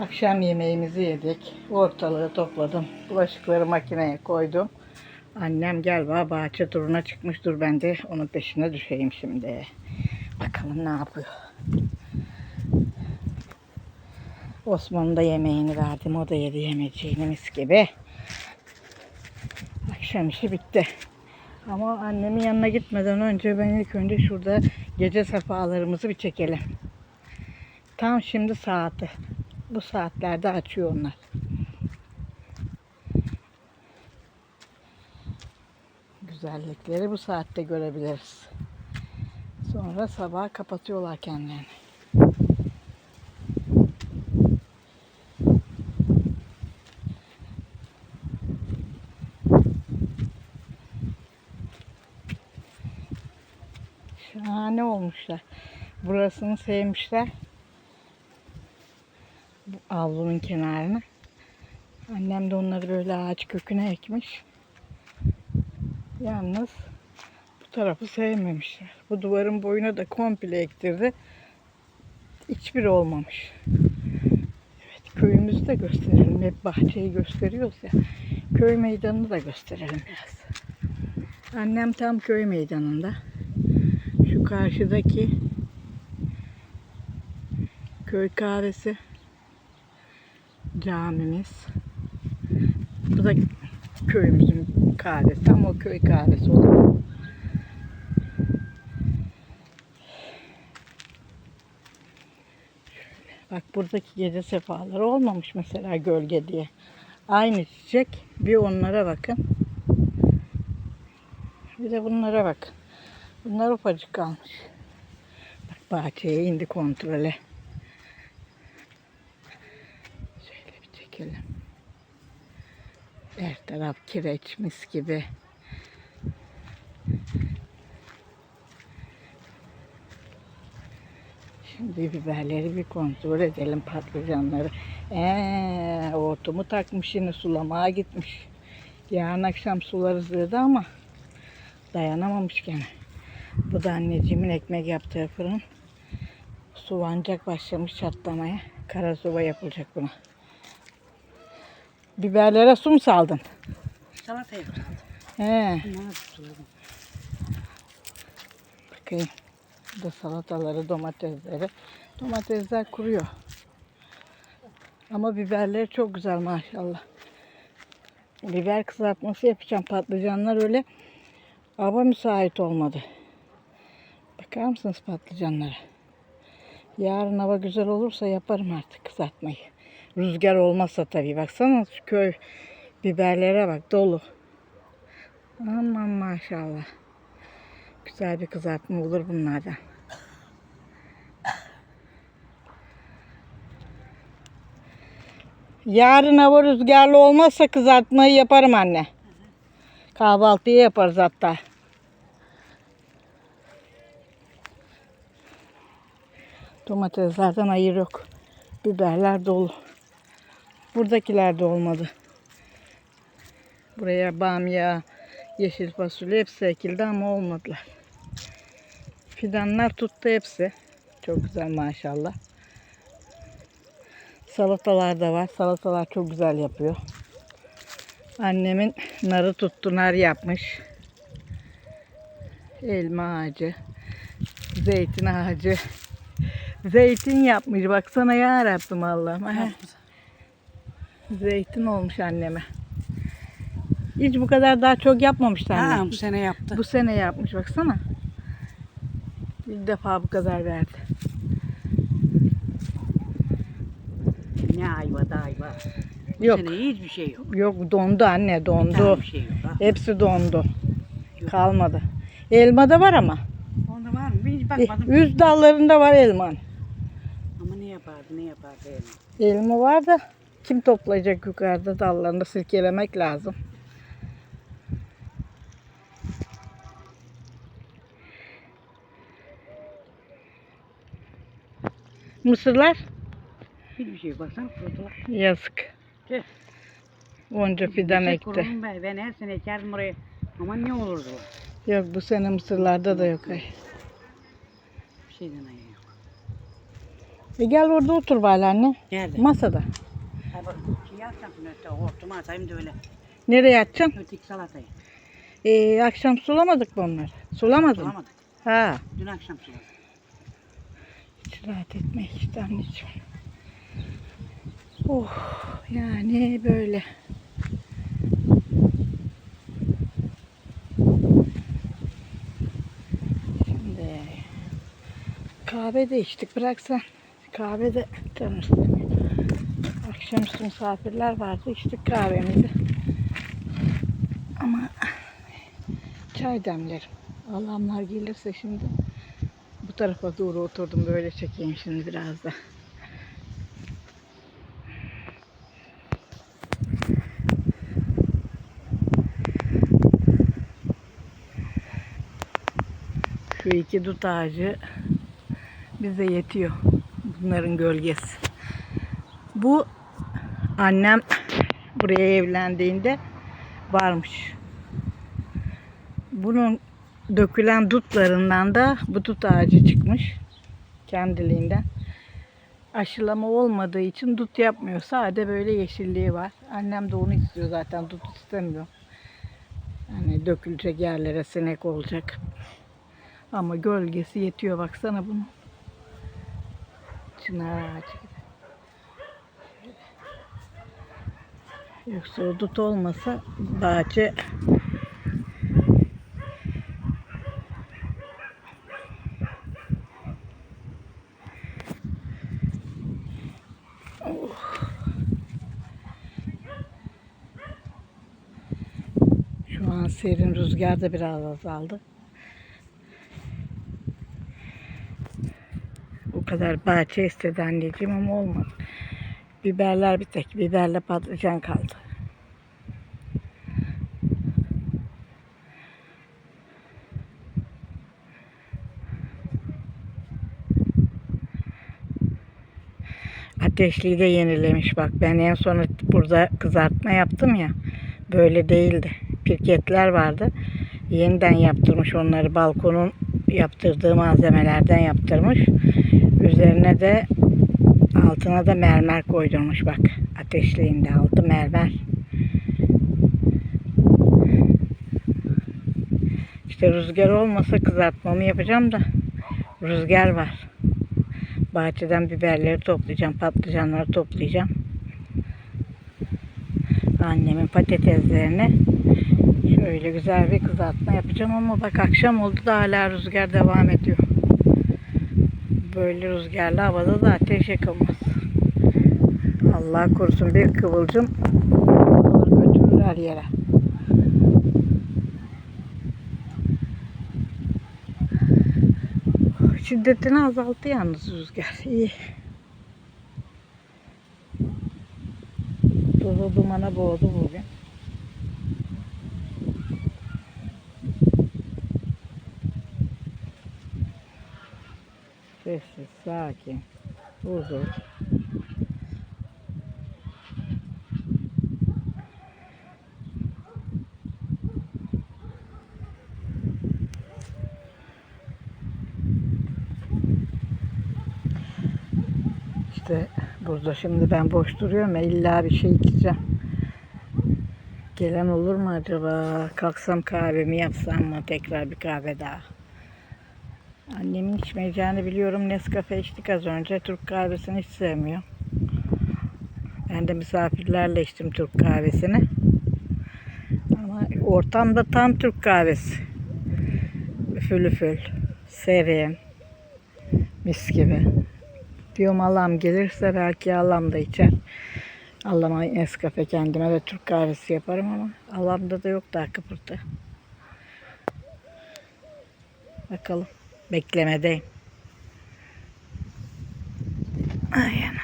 Akşam yemeğimizi yedik. Ortalığı topladım. Bulaşıkları makineye koydum. Annem gel bana bahçe turuna çıkmış. Dur ben de onun peşine düşeyim şimdi. Bakalım ne yapıyor. Osman'ın da yemeğini verdim. O da yedi yemeceğini mis gibi. Akşam işi bitti. Ama annemin yanına gitmeden önce ben ilk önce şurada gece sefalarımızı bir çekelim. Tam şimdi saati. Bu saatlerde açıyor onlar. Güzellikleri bu saatte görebiliriz. Sonra sabah kapatıyorlar kendilerini. Şahane olmuşlar. Burasını sevmişler. Avlunun kenarına. Annem de onları böyle ağaç köküne ekmiş. Yalnız bu tarafı sevmemişler. Bu duvarın boyuna da komple ektirdi. Hiçbiri olmamış. Evet köyümüzü de gösterelim. Hep bahçeyi gösteriyoruz ya. Köy meydanını da gösterelim biraz. Annem tam köy meydanında. Şu karşıdaki köy kahvesi camimiz. Bu da köyümüzün kahvesi ama o köy kahvesi olur. Bak buradaki gece sefaları olmamış mesela gölge diye. Aynı çiçek. Bir onlara bakın. Bir de bunlara bakın. Bunlar ufacık kalmış. Bak bahçeye indi kontrole. Şöyle. Her taraf kireç mis gibi. Şimdi biberleri bir kontrol edelim patlıcanları. Ee, hortumu takmış yine sulamaya gitmiş. Yarın akşam sularız dedi ama dayanamamış gene. Bu da anneciğimin ekmek yaptığı fırın. Suvancak başlamış çatlamaya. Kara yapılacak buna. Biberlere su mu saldın? Salata yapacağım. He. Bunları tutuladım. Bakayım. Bu da salataları, domatesleri. Domatesler kuruyor. Ama biberleri çok güzel maşallah. Biber kızartması yapacağım. Patlıcanlar öyle hava müsait olmadı. Bakar mısınız patlıcanlara? Yarın hava güzel olursa yaparım artık kızartmayı. Rüzgar olmazsa tabii. Baksana şu köy biberlere bak dolu. Aman maşallah. Güzel bir kızartma olur bunlardan. Yarın hava rüzgarlı olmazsa kızartmayı yaparım anne. Kahvaltıya yaparız hatta. Domateslerden hayır yok. Biberler dolu. Buradakiler de olmadı. Buraya bamya, yeşil fasulye hepsi ekildi ama olmadılar. Fidanlar tuttu hepsi. Çok güzel maşallah. Salatalar da var. Salatalar çok güzel yapıyor. Annemin narı tuttu, nar yapmış. Elma ağacı, zeytin ağacı. Zeytin yapmış. Baksana ya Rabbim Allah'ım. Zeytin olmuş anneme. Hiç bu kadar daha çok yapmamıştı anne. Ha, bu sene yaptı. Bu sene yapmış baksana. İlk defa bu kadar verdi. Ne ayva da ayva. Bu Yok. sene hiçbir şey yok. Yok dondu anne Bir dondu. tane bir şey yok. Ha. Hepsi dondu. Yok. Kalmadı. Elma da var ama. Onda var mı? Hiç bakmadım. Yüz dallarında var elma. Ama ne yapardı ne yapardı elma. Elma var da kim toplayacak yukarıda dallarında sirkelemek lazım. Mısırlar Hiçbir şey. Baksana kurudular. yazık. Tüh. Onca fidan Şey ekti. ben. Ben her sene ekerdim oraya. Ama ne olurdu? Yok bu sene mısırlarda da yok. Ay. Bir şeyden ayı yok. E gel orada otur bari anne. Nerede? Masada. Şey yapacağım şimdi öte hortumu atayım da öyle. Nereye atacaksın? Öteki salatayı. E, akşam sulamadık mı onları? Sulamadın mı? Bulamadık. Ha. Dün akşam suladım. Hiç rahat etme işte anneciğim. Oh yani böyle. Şimdi kahve de içtik bıraksan. Kahve de istemiyor. Akşamüstü misafirler vardı içtik kahvemizi. Ama çay demlerim. Allah'ımlar gelirse şimdi bu tarafa doğru oturdum böyle çekeyim şimdi biraz da. Şu iki dut ağacı bize yetiyor. Bunların gölgesi. Bu annem buraya evlendiğinde varmış. Bunun dökülen dutlarından da bu dut ağacı çıkmış kendiliğinden. Aşılama olmadığı için dut yapmıyor. Sade böyle yeşilliği var. Annem de onu istiyor zaten. Dut istemiyor. Yani dökülecek yerlere sinek olacak. Ama gölgesi yetiyor baksana bunun. Çınar ağacı gibi. Yoksa o dut olmasa bahçe Şu an serin rüzgar da biraz azaldı. O kadar bahçe istedi anneciğim ama olmadı. Biberler bir tek. Biberle patlıcan kaldı. Ateşliği de yenilemiş bak. Ben en son burada kızartma yaptım ya. Böyle değildi. Pirketler vardı. Yeniden yaptırmış onları. Balkonun yaptırdığı malzemelerden yaptırmış. Üzerine de altına da mermer koydurmuş bak. Ateşliğinde altı mermer. İşte rüzgar olmasa kızartmamı yapacağım da rüzgar var. Bahçeden biberleri toplayacağım, patlıcanları toplayacağım. Annemin patateslerini şöyle güzel bir kızartma yapacağım ama bak akşam oldu da hala rüzgar devam ediyor. Böyle rüzgarlı havada da ateş yakılmaz. Allah korusun bir kıvılcım alır götürür her yere. Şiddetini azalttı yalnız rüzgar. İyi. Tozu dumana boğdu bugün. Sessiz, sakin, huzur. İşte burada şimdi ben boş duruyorum ya illa bir şey içeceğim. Gelen olur mu acaba? Kalksam kahvemi yapsam mı? Tekrar bir kahve daha. Annemin içmeyeceğini biliyorum. Nescafe içtik az önce. Türk kahvesini hiç sevmiyor. Ben de misafirlerle içtim Türk kahvesini. Ama ortamda tam Türk kahvesi. Üfül üfül. Serin. Mis gibi. Diyorum Allah'ım gelirse belki Allah'ım da içer. Allah'ıma Nescafe kendime de Türk kahvesi yaparım ama Allah'ımda da yok daha kıpırtı. Bakalım. Beklemedeyim. Ay anam.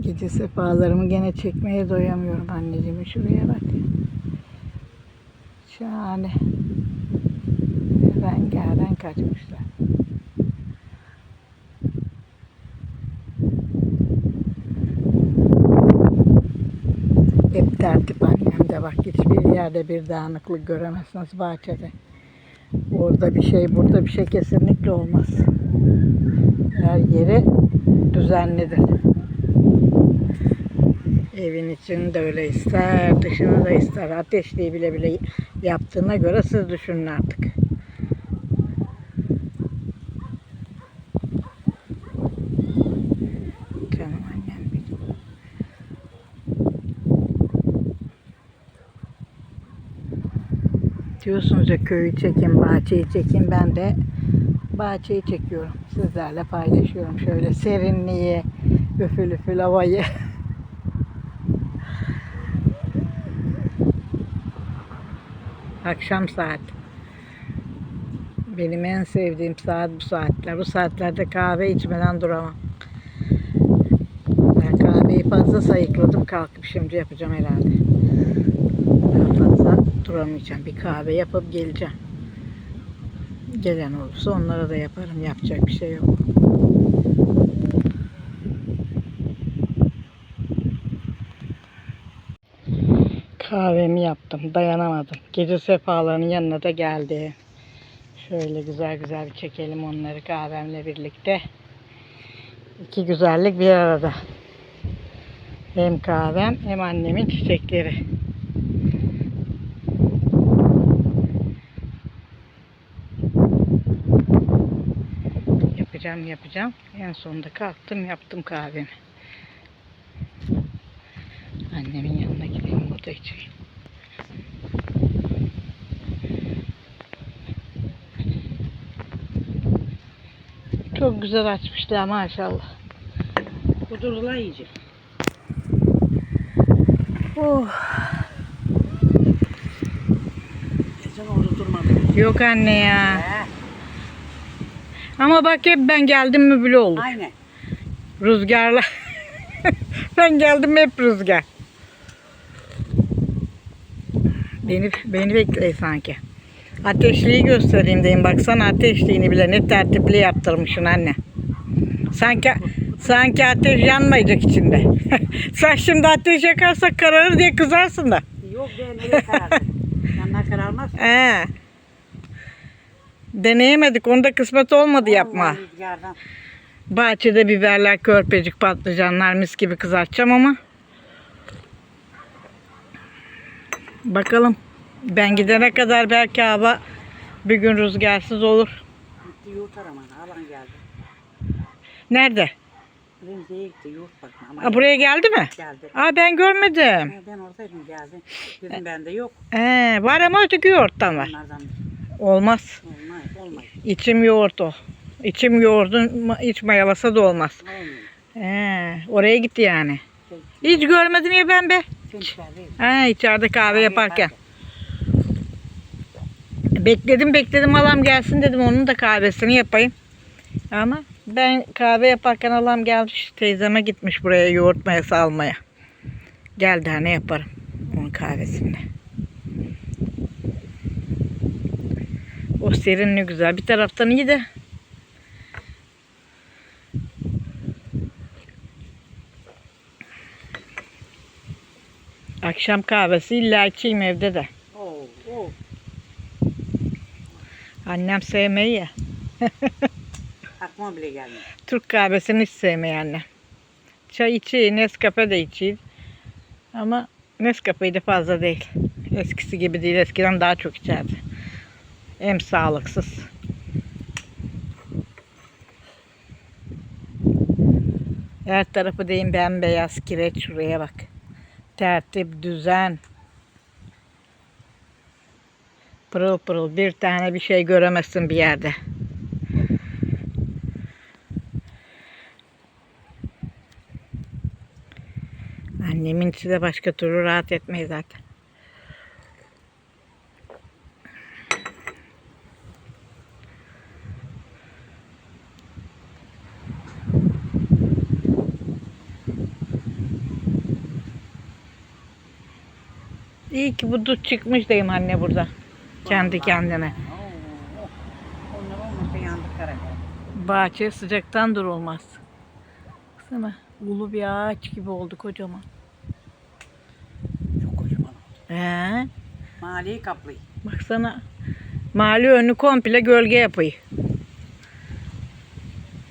Gece sefalarımı gene çekmeye doyamıyorum anneciğim. Şuraya bak. Şahane. Rengarenk açmışlar. Hep tertip bak hiçbir yerde bir dağınıklık göremezsiniz bahçede. Orada bir şey, burada bir şey kesinlikle olmaz. Her yeri düzenlidir. Evin içini de öyle ister, dışını da ister. Ateşliği bile bile yaptığına göre siz düşünün artık. Canım annem benim. Diyorsunuz ya köyü çekin, bahçeyi çekin. Ben de bahçeyi çekiyorum. Sizlerle paylaşıyorum. Şöyle serinliği, üfül üfül havayı. Akşam saat. Benim en sevdiğim saat bu saatler. Bu saatlerde kahve içmeden duramam. Ben kahveyi fazla sayıkladım. Kalkıp şimdi yapacağım herhalde. Duramayacağım. Bir kahve yapıp geleceğim. Gelen olursa onlara da yaparım. Yapacak bir şey yok. Kahvemi yaptım. Dayanamadım. Gece sefalarının yanına da geldi. Şöyle güzel güzel bir çekelim onları kahvemle birlikte. İki güzellik bir arada. Hem kahvem hem annemin çiçekleri. Yapacağım yapacağım. En sonunda kalktım yaptım kahvemi. Annemin yanına gideyim burada içeyim. Çok güzel açmışlar maşallah. Kudurdular iyice. Oh. Sen orada durmadın. Yok anne ya. He. Ama bak hep ben geldim mi bile olur. Aynen. Rüzgarla. ben geldim hep rüzgar. Beni beni bekle sanki. Ateşliği göstereyim diyeyim. Baksana ateşliğini bile ne tertipli yaptırmışsın anne. Sanki sanki ateş yanmayacak içinde. Sen şimdi ateş yakarsak kararır diye kızarsın da. Yok be nereye karardı? Yanlar kararmaz. He. Deneyemedik. Onda kısmet olmadı yapma. Rüzgardan. Bahçede biberler, körpecik, patlıcanlar mis gibi kızartacağım ama. Bakalım. Ben gidene kadar belki hava bir gün rüzgarsız olur. Gitti yoğurt aramana. Alan geldi. Nerede? Remzi'ye gitti yoğurt bakma. Ama Aa, buraya geldi mi? geldi. Aa ben görmedim. Ha, Ben oradaydım geldi. Dedim bende yok. Ee, var ama öteki yoğurttan var. Onlardan Olmaz. olmaz. Olmaz. İçim yoğurt o. İçim yoğurdun iç mayalasa da olmaz. Olmuyor. Ee, oraya gitti yani. Hiç görmedim ya ben be. Ha, içeride kahve yaparken. Bekledim bekledim alam gelsin dedim onun da kahvesini yapayım. Ama ben kahve yaparken alam gelmiş teyzeme gitmiş buraya yoğurt mayası almaya. Geldi hani yaparım onun kahvesini. O serin ne güzel. Bir taraftan iyi de. Akşam kahvesi illa içeyim evde de. Annem sevmeyi ya. Aklıma bile gelmiyor. Türk kahvesini hiç sevmeyi annem. Çay içiyor, Nescafe de içiyor. Ama Nescafe'yi de fazla değil. Eskisi gibi değil. Eskiden daha çok içerdi. Hem sağlıksız. Her tarafı deyim bembeyaz kireç şuraya bak. Tertip, düzen. Pırıl pırıl bir tane bir şey göremezsin bir yerde. Annemin de başka türlü rahat etmeyi zaten. İyi ki bu dut çıkmış diyeyim anne burada. Kendi kendine. Bahçe sıcaktan durulmaz. Baksana ulu bir ağaç gibi oldu kocaman. Çok kocaman. Ee, Mahalleyi kaplıyor. baksana Mahalle önü komple gölge yapıyı.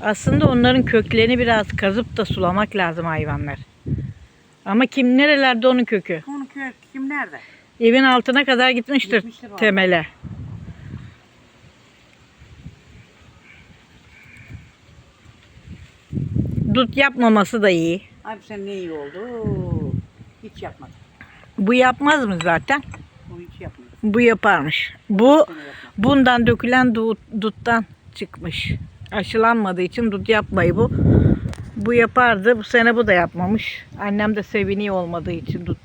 Aslında onların köklerini biraz kazıp da sulamak lazım hayvanlar. Ama kim nerelerde onun kökü? Onun köy kim nerede? Evin altına kadar gitmiştir, Gitmiştir vallahi. temele. Dut yapmaması da iyi. Abi sen ne iyi oldu? Hiç yapmadı. Bu yapmaz mı zaten? O hiç yapmadı. Bu yaparmış. Bu bundan dökülen dut, duttan çıkmış. Aşılanmadığı için dut yapmayı bu. Bu yapardı. Bu sene bu da yapmamış. Annem de seviniyor olmadığı için. Ama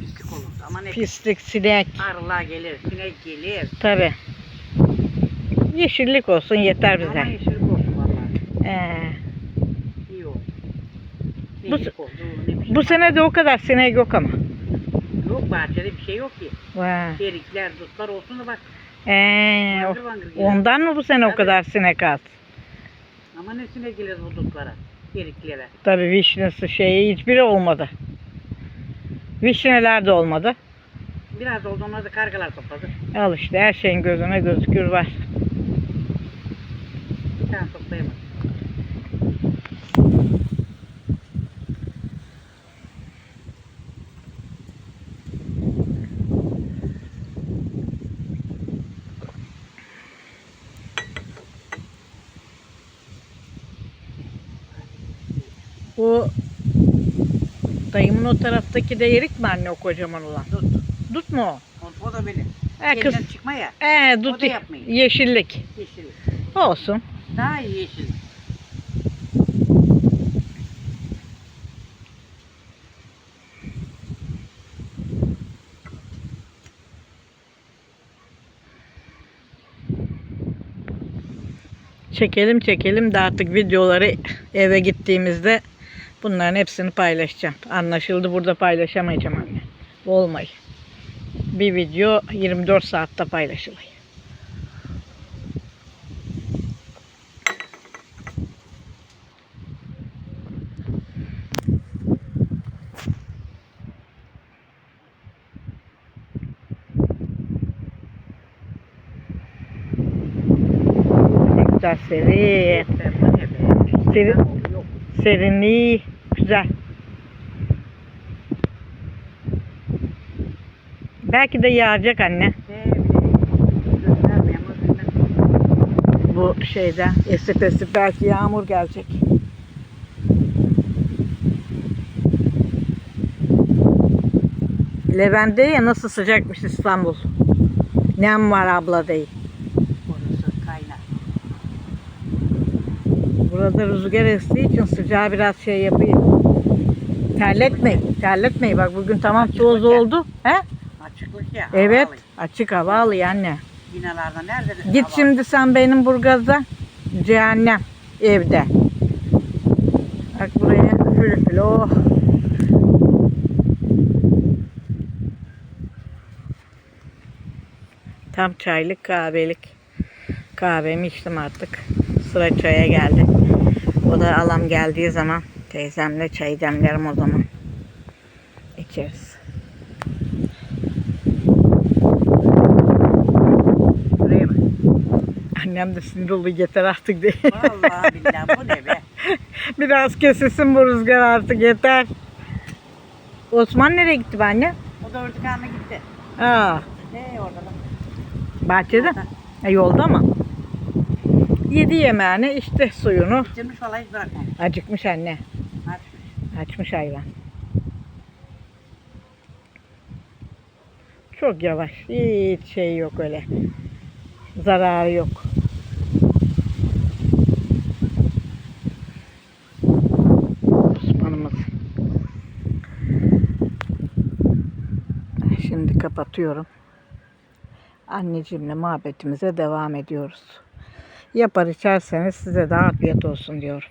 pislik olur. Ama ne Pislik, sinek. Arılar gelir, sinek gelir. Tabi. Yeşillik olsun yeter bize. Ama yeşillik olsun vallahi. Ee, İyi oldu. Ne Bu- yeşillik oldu, ne bir şey. bu sene de o kadar sinek yok ama. Yok bahçede bir şey yok ki. Vay. Erikler, dutlar olsun da bak. Ee, o- gelir. ondan mı bu sene o Tabii. kadar sinek az? Ama ne sinek gelir bu dutlara, eriklere. Tabii vişnesi şeyi hiçbiri olmadı. Vişneler de olmadı. Biraz oldu onları da kargalar topladı. Al işte her şeyin gözüne gözükür var. Bir tane toplayamadı. O dayımın o taraftaki de erik mi anne o kocaman olan? Dut. Dut mu o? O, o da benim. E kız. Elinden çıkma ya. E O dut da ye- yapmayın. yeşillik. Yeşil. Olsun. Daha iyi yeşil. Çekelim çekelim de artık videoları eve gittiğimizde bunların hepsini paylaşacağım. Anlaşıldı burada paylaşamayacağım anne. Olmayı. Bir video 24 saatte paylaşılıyor. Serin. Serin. Serinliği güzel. Belki de yağacak anne. Bu şeyden esip esip belki yağmur gelecek. Levent ya nasıl sıcakmış İstanbul. Nem var abla değil. Burada rüzgar estiği için sıcağı biraz şey yapıyor. Terletmeyin. Terletmeyin. Bak bugün tamam toz oldu. He? Ya. Evet. havalı. Açık hava alıyor anne. Binalarda nerede? de Git hava? şimdi sen benim Burgaz'da. Cehennem. Evde. Bak buraya fülfül. Oh. Tam çaylık kahvelik. Kahvemi içtim artık. Sıra çaya geldi. O da alam geldiği zaman teyzemle çay demlerim o zaman. İçeriz. Buraya bak. Annem de sinir oldu yeter artık diye. Vallahi billahi bu ne be? Biraz kesilsin bu rüzgar artık yeter. Osman nereye gitti be anne? O da ördük anına gitti. Aa, Ee orada da. bahçede. Yolda. E, yolda mı? Yedi yemeğini içti suyunu. Bitirmiş vallahi hiç bırakmamış. Acıkmış anne. Açmış. Açmış hayvan. Çok yavaş. Hiç şey yok öyle. Zararı yok. Osman'ımız. Şimdi kapatıyorum. Anneciğimle muhabbetimize devam ediyoruz. Yapar içerseniz size de afiyet olsun diyorum.